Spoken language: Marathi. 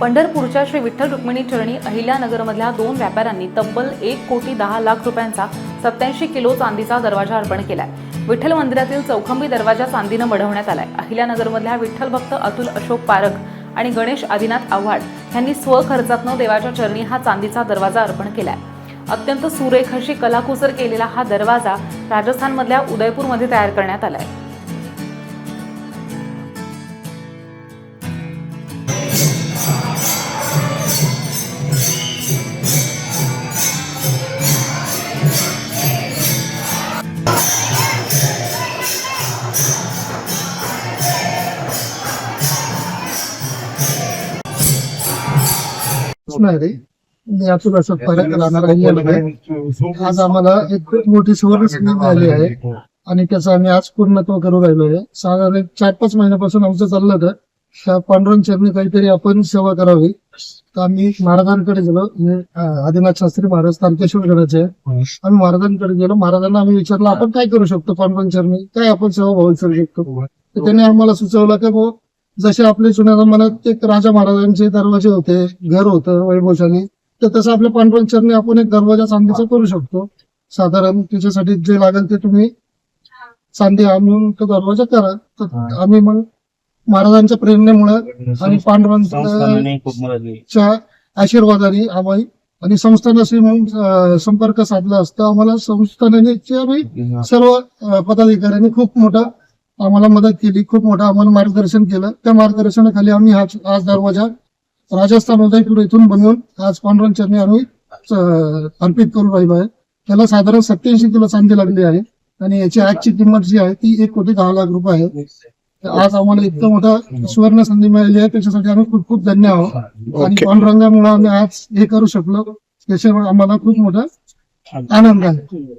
पंढरपूरच्या श्री विठ्ठल रुक्मिणी चरणी अहिल्यानगरमधल्या दोन व्यापाऱ्यांनी तब्बल एक कोटी दहा लाख रुपयांचा सत्याऐंशी किलो चांदीचा दरवाजा अर्पण केलाय. विठ्ठल मंदिरातील चौखंबी दरवाजा चांदीनं मढवण्यात आलाय. अहिल्यानगरमधल्या विठ्ठल भक्त अतुल अशोक पारख आणि गणेश आदिनाथ आव्हाड यांनी स्वखर्चातनं देवाच्या चरणी हा चांदीचा दरवाजा अर्पण केलाय. अत्यंत सुरेख अशी कलाकुसर केलेला हा दरवाजा राजस्थानमधल्या उदयपूरमध्ये तयार करण्यात आलाय. मी अतुल अशोक पारख राहणार अहिल्यानगर आज आम्हाला एक खूप मोठी सुवर्ण संधी मिळाली आहे. आणि त्याचं आम्ही आज पूर्णत्व करू राहिलो आहे. साधारण एक चार पाच महिन्यापासून आमचं चाललं होतं. त्या पांडुरंग चरणी काहीतरी आपण सेवा करावी. तर आम्ही महाराजांकडे गेलो. आदिनाथ शास्त्री महाराज तारकेश्वर आहे. आम्ही महाराजांकडे गेलो. महाराजांना आम्ही विचारलं आपण काय करू शकतो पांडुरंग चरणी? काय आपण सेवा भावी करू शकतो? तर त्यांनी आम्हाला सुचवलं की भाऊ जसे आपले जुन्या जमान्यात एक राजा महाराजांचे दरवाजे होते घर होतं वैभवशाली तर तसं आपल्या पांडुरंग चरणी आपण एक दरवाजा चांदीचा करू शकतो. साधारण त्याच्यासाठी जे लागेल ते तुम्ही चांदी आणून तो दरवाजा करा. तर आम्ही मग महाराजांच्या प्रेरणेमुळे आणि पांडुरंगाच्या संस्थानाने खूप मदत केली. च्या आशीर्वादाने आम्ही आणि संस्थानाशी मग संपर्क साधला असता आम्हाला संस्थानाने सर्व पदाधिकाऱ्यांनी खूप मोठा आम्हाला मदत केली. खूप मोठं आम्हाला मार्गदर्शन केलं. त्या मार्गदर्शनाखाली आम्ही आज आज दरवाजा राजस्थान उदयपूर इथून बनवून आज पांडुरंग चरणी आम्ही अर्पित करून राहिलो आहे. त्याला साधारण सत्याऐंशी किलो चांदी लागली आहे. आणि याची आजची किंमत जी आहे ती एक कोटी दहा लाख रुपये आहे. आज आम्हाला इतकं मोठा सुवर्ण संधी मिळाली आहे. त्याच्यासाठी आम्ही खूप खूप धन्य आहोत. आणि पांडुरंगामुळे आम्ही आज हे करू शकलो. त्याच्यामुळे आम्हाला खूप मोठा आनंद आहे.